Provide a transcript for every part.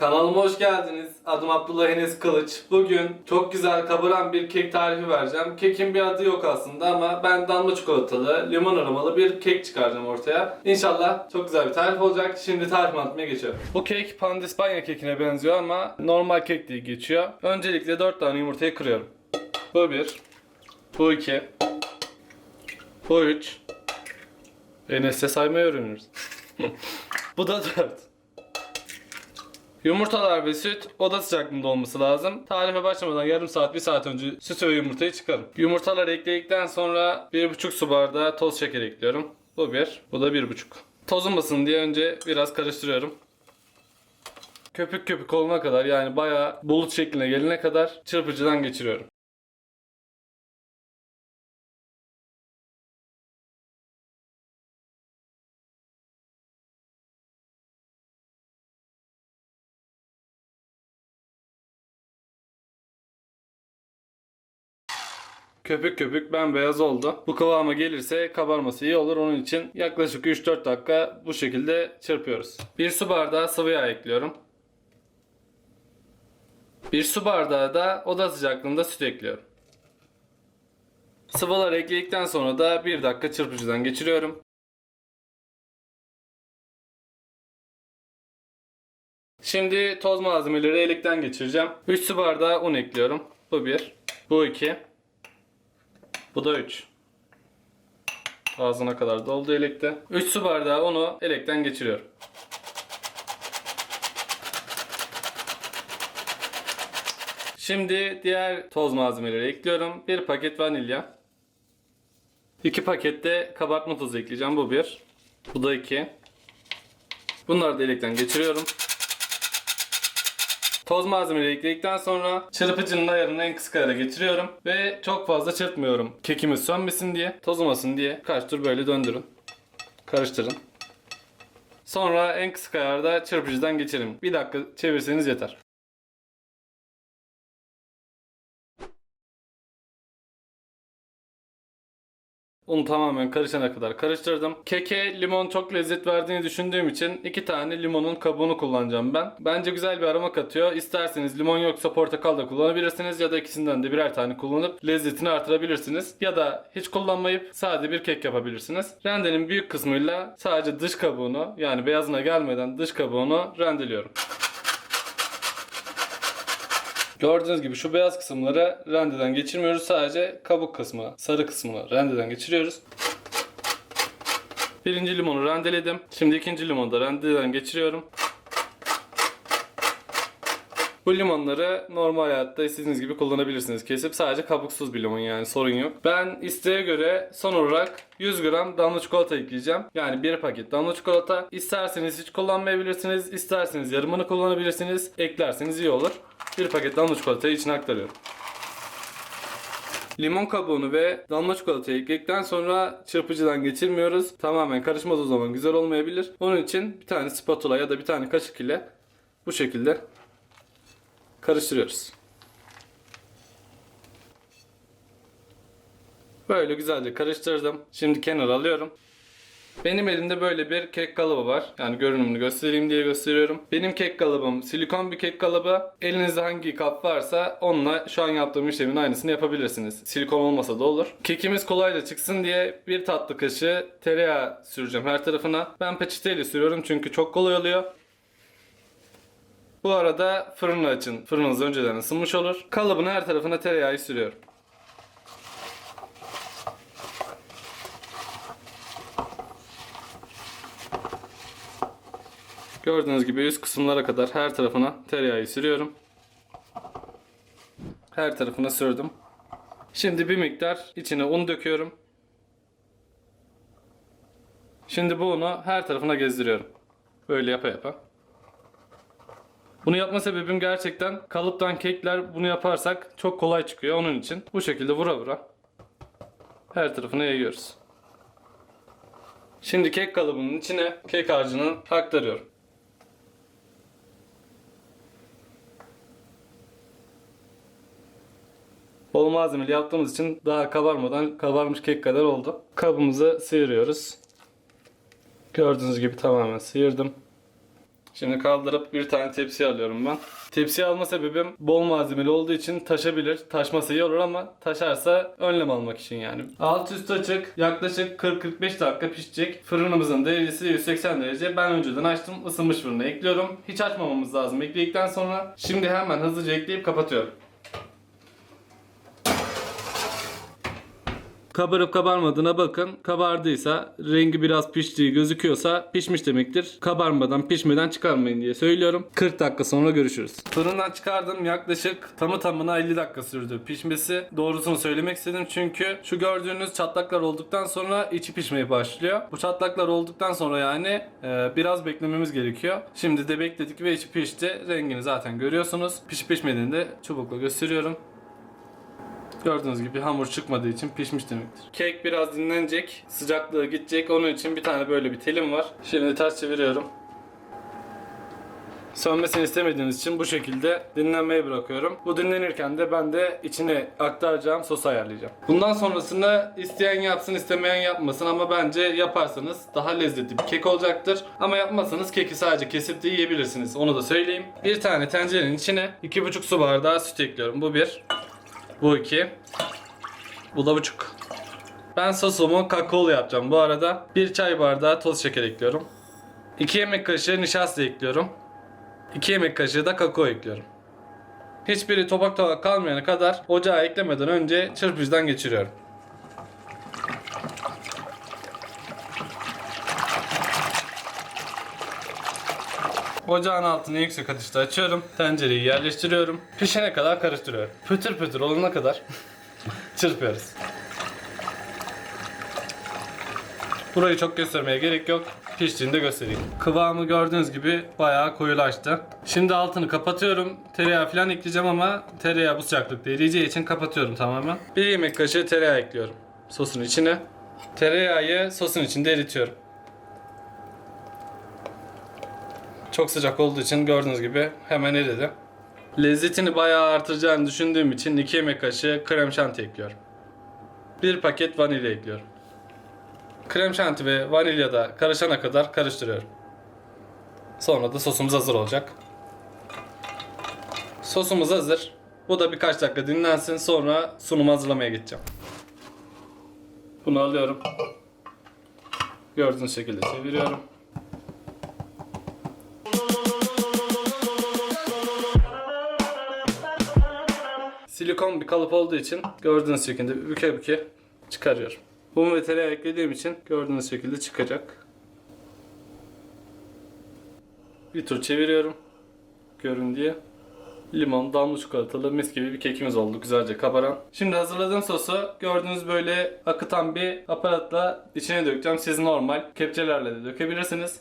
Kanalıma hoş geldiniz. Adım Abdullah Enes Kılıç. Bugün çok güzel kabaran bir kek tarifi vereceğim. Kekin bir adı yok aslında ama ben damla çikolatalı, limon aromalı bir kek çıkaracağım ortaya. İnşallah çok güzel bir tarif olacak. Şimdi tarif anlatmaya geçiyorum. Bu kek pandispanya kekine benziyor ama normal kek diye geçiyor. Öncelikle 4 tane yumurtayı kırıyorum. Bu bir, bu iki, bu üç. Enes'e saymayı öğreniyoruz. bu da 4. Yumurtalar ve süt oda sıcaklığında olması lazım. Tarife başlamadan yarım saat, bir saat önce süt ve yumurtayı çıkarın. Yumurtaları ekledikten sonra 1,5 su bardağı toz şeker ekliyorum. Bu bir, bu da 1,5. Tozunmasın diye önce biraz karıştırıyorum. Köpük köpük olana kadar yani bayağı bulut şekline gelene kadar çırpıcıdan geçiriyorum. Köpük köpük bembeyaz oldu. Bu kıvama gelirse kabarması iyi olur. Onun için yaklaşık 3-4 dakika bu şekilde çırpıyoruz. Bir su bardağı sıvı yağ ekliyorum. Bir su bardağı da oda sıcaklığında süt ekliyorum. Sıvıları ekledikten sonra da 1 dakika çırpıcıdan geçiriyorum. Şimdi toz malzemeleri elikten geçireceğim. 3 su bardağı un ekliyorum. Bu 1. Bu 2. Bu da 3. Ağzına kadar doldu elekte. 3 su bardağı unu elekten geçiriyorum. Şimdi diğer toz malzemeleri ekliyorum. Bir paket vanilya. 2 paket de kabartma tozu ekleyeceğim. Bu bir. Bu da 2. Bunları da elekten geçiriyorum. Toz malzemeleri ekledikten sonra çırpıcının ayarını en kısık ayara getiriyorum ve çok fazla çırpmıyorum. Kekimiz sönmesin diye, tozlamasın diye kaç tur böyle döndürün. Karıştırın. Sonra en kısık ayarda çırpıcıdan geçirin. Bir dakika çevirseniz yeter. Unu tamamen karışana kadar karıştırdım. Keke limon çok lezzet verdiğini düşündüğüm için iki tane limonun kabuğunu kullanacağım ben. Bence güzel bir aroma katıyor. İsterseniz limon yoksa portakal da kullanabilirsiniz ya da ikisinden de birer tane kullanıp lezzetini artırabilirsiniz. Ya da hiç kullanmayıp sade bir kek yapabilirsiniz. Rendenin büyük kısmıyla sadece dış kabuğunu yani beyazına gelmeden dış kabuğunu rendeliyorum. Gördüğünüz gibi şu beyaz kısımları rendeden geçirmiyoruz. Sadece kabuk kısmı, sarı kısmını rendeden geçiriyoruz. Birinci limonu rendeledim. Şimdi ikinci limonu da rendeden geçiriyorum. Bu limonları normal hayatta istediğiniz gibi kullanabilirsiniz. Kesip sadece kabuksuz bir limon yani sorun yok. Ben isteğe göre son olarak 100 gram damla çikolata ekleyeceğim. Yani bir paket damla çikolata. İsterseniz hiç kullanmayabilirsiniz. isterseniz yarımını kullanabilirsiniz. Eklerseniz iyi olur. Bir paket damla çikolatayı içine aktarıyorum. Limon kabuğunu ve damla çikolatayı ekledikten sonra çırpıcıdan geçirmiyoruz. Tamamen karışmaz o zaman güzel olmayabilir. Onun için bir tane spatula ya da bir tane kaşık ile bu şekilde karıştırıyoruz. Böyle güzelce karıştırdım. Şimdi kenara alıyorum. Benim elimde böyle bir kek kalıbı var. Yani görünümünü göstereyim diye gösteriyorum. Benim kek kalıbım silikon bir kek kalıbı. Elinizde hangi kap varsa onunla şu an yaptığım işlemin aynısını yapabilirsiniz. Silikon olmasa da olur. Kekimiz kolayca çıksın diye bir tatlı kaşığı tereyağı süreceğim her tarafına. Ben peçeteyle sürüyorum çünkü çok kolay oluyor. Bu arada fırını açın. Fırınınız önceden ısınmış olur. Kalıbın her tarafına tereyağı sürüyorum. Gördüğünüz gibi üst kısımlara kadar her tarafına tereyağı sürüyorum. Her tarafına sürdüm. Şimdi bir miktar içine un döküyorum. Şimdi bu unu her tarafına gezdiriyorum. Böyle yapa yapa. Bunu yapma sebebim gerçekten kalıptan kekler bunu yaparsak çok kolay çıkıyor. Onun için bu şekilde vura vura her tarafına yayıyoruz. Şimdi kek kalıbının içine kek harcını aktarıyorum. Bol malzemeli yaptığımız için daha kabarmadan kabarmış kek kadar oldu. Kabımızı sıyırıyoruz. Gördüğünüz gibi tamamen sıyırdım. Şimdi kaldırıp bir tane tepsi alıyorum ben. Tepsi alma sebebim bol malzemeli olduğu için taşabilir. Taşması iyi olur ama taşarsa önlem almak için yani. Alt üst açık yaklaşık 40-45 dakika pişecek. Fırınımızın derecesi 180 derece. Ben önceden açtım ısınmış fırına ekliyorum. Hiç açmamamız lazım ekledikten sonra. Şimdi hemen hızlıca ekleyip kapatıyorum. Kabarıp kabarmadığına bakın. Kabardıysa, rengi biraz piştiği gözüküyorsa pişmiş demektir. Kabarmadan, pişmeden çıkarmayın diye söylüyorum. 40 dakika sonra görüşürüz. Fırından çıkardım yaklaşık tamı tamına 50 dakika sürdü pişmesi. Doğrusunu söylemek istedim çünkü şu gördüğünüz çatlaklar olduktan sonra içi pişmeye başlıyor. Bu çatlaklar olduktan sonra yani e, biraz beklememiz gerekiyor. Şimdi de bekledik ve içi pişti. Rengini zaten görüyorsunuz. Pişip pişmediğini de çubukla gösteriyorum. Gördüğünüz gibi hamur çıkmadığı için pişmiş demektir. Kek biraz dinlenecek, sıcaklığı gidecek. Onun için bir tane böyle bir telim var. Şimdi ters çeviriyorum. Sönmesini istemediğiniz için bu şekilde dinlenmeye bırakıyorum. Bu dinlenirken de ben de içine aktaracağım sosu ayarlayacağım. Bundan sonrasında isteyen yapsın istemeyen yapmasın ama bence yaparsanız daha lezzetli bir kek olacaktır. Ama yapmazsanız keki sadece kesip de yiyebilirsiniz. Onu da söyleyeyim. Bir tane tencerenin içine 2,5 su bardağı süt ekliyorum. Bu bir. Bu iki. Bu da buçuk. Ben sosumu kakaolu yapacağım bu arada. Bir çay bardağı toz şeker ekliyorum. 2 yemek kaşığı nişasta ekliyorum. 2 yemek kaşığı da kakao ekliyorum. Hiçbiri topak topak kalmayana kadar ocağa eklemeden önce çırpıcıdan geçiriyorum. Ocağın altını yüksek ateşte açıyorum. Tencereyi yerleştiriyorum. Pişene kadar karıştırıyorum. Pütür pütür olana kadar çırpıyoruz. Burayı çok göstermeye gerek yok. Piştiğini de göstereyim. Kıvamı gördüğünüz gibi bayağı koyulaştı. Şimdi altını kapatıyorum. Tereyağı falan ekleyeceğim ama tereyağı bu sıcaklıkta eriyeceği için kapatıyorum tamamen. Bir yemek kaşığı tereyağı ekliyorum sosun içine. Tereyağı sosun içinde eritiyorum. Çok sıcak olduğu için gördüğünüz gibi hemen eridi. Lezzetini bayağı artıracağını düşündüğüm için 2 yemek kaşığı krem şanti ekliyorum. 1 paket vanilya ekliyorum. Krem şanti ve vanilya da karışana kadar karıştırıyorum. Sonra da sosumuz hazır olacak. Sosumuz hazır. Bu da birkaç dakika dinlensin sonra sunumu hazırlamaya geçeceğim. Bunu alıyorum. Gördüğünüz şekilde çeviriyorum. Silikon bir kalıp olduğu için gördüğünüz şekilde büke büke çıkarıyorum. Un ve tereyağı eklediğim için gördüğünüz şekilde çıkacak. Bir tur çeviriyorum. Görün diye. Limon, damla çikolatalı mis gibi bir kekimiz oldu güzelce kabaran. Şimdi hazırladığım sosu gördüğünüz böyle akıtan bir aparatla içine dökeceğim. Siz normal kepçelerle de dökebilirsiniz.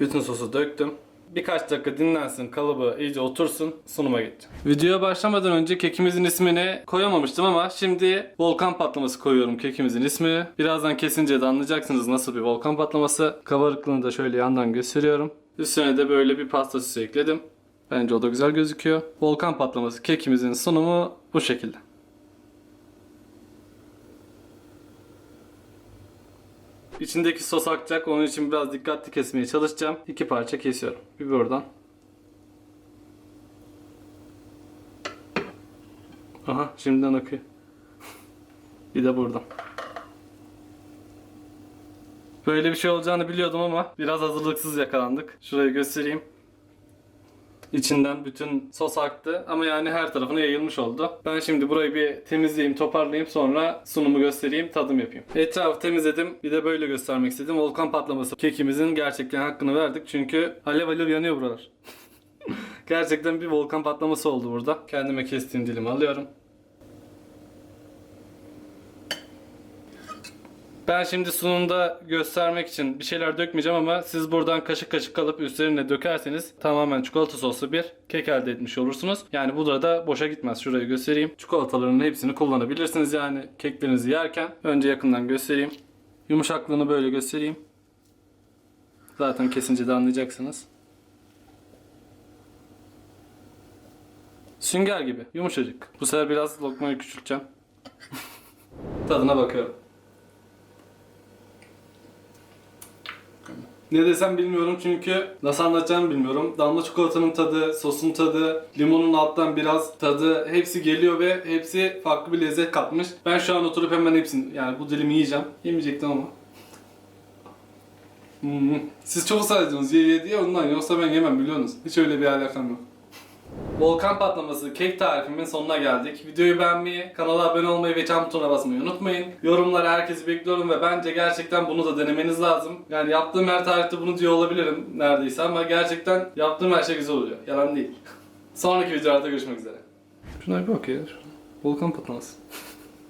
Bütün sosu döktüm. Birkaç dakika dinlensin, kalıbı iyice otursun, sunuma geçeceğim. Videoya başlamadan önce kekimizin ismini koyamamıştım ama şimdi volkan patlaması koyuyorum kekimizin ismini. Birazdan kesince de anlayacaksınız nasıl bir volkan patlaması. Kabarıklığını da şöyle yandan gösteriyorum. Üstüne de böyle bir pasta süsü ekledim. Bence o da güzel gözüküyor. Volkan patlaması kekimizin sunumu bu şekilde. İçindeki sos akacak. Onun için biraz dikkatli kesmeye çalışacağım. İki parça kesiyorum. Bir buradan. Aha şimdiden akıyor. bir de buradan. Böyle bir şey olacağını biliyordum ama biraz hazırlıksız yakalandık. Şurayı göstereyim. İçinden bütün sos aktı ama yani her tarafına yayılmış oldu. Ben şimdi burayı bir temizleyeyim, toparlayayım sonra sunumu göstereyim, tadım yapayım. Etrafı temizledim. Bir de böyle göstermek istedim. Volkan patlaması kekimizin gerçekten hakkını verdik. Çünkü alev alev yanıyor buralar. gerçekten bir volkan patlaması oldu burada. Kendime kestiğim dilimi alıyorum. Ben şimdi sunumda göstermek için bir şeyler dökmeyeceğim ama siz buradan kaşık kaşık alıp üstlerine dökerseniz tamamen çikolata soslu bir kek elde etmiş olursunuz. Yani bu da boşa gitmez. Şurayı göstereyim. Çikolataların hepsini kullanabilirsiniz yani keklerinizi yerken. Önce yakından göstereyim. Yumuşaklığını böyle göstereyim. Zaten kesince de anlayacaksınız. Sünger gibi. Yumuşacık. Bu sefer biraz lokmayı küçülteceğim. Tadına bakıyorum. Ne desem bilmiyorum çünkü nasıl anlatacağımı bilmiyorum. Damla çikolatanın tadı, sosun tadı, limonun alttan biraz tadı hepsi geliyor ve hepsi farklı bir lezzet katmış. Ben şu an oturup hemen hepsini yani bu dilimi yiyeceğim. Yemeyecektim ama. Hmm. Siz çok ısrar ediyorsunuz ye ye diye ondan yoksa ben yemem biliyorsunuz. Hiç öyle bir alakam yok. Volkan patlaması kek tarifimin sonuna geldik. Videoyu beğenmeyi, kanala abone olmayı ve çan butonuna basmayı unutmayın. Yorumlara herkesi bekliyorum ve bence gerçekten bunu da denemeniz lazım. Yani yaptığım her tarifte bunu diyor olabilirim neredeyse ama gerçekten yaptığım her şey güzel oluyor. Yalan değil. Sonraki videolarda görüşmek üzere. Şuna bir bak ya. Volkan patlaması.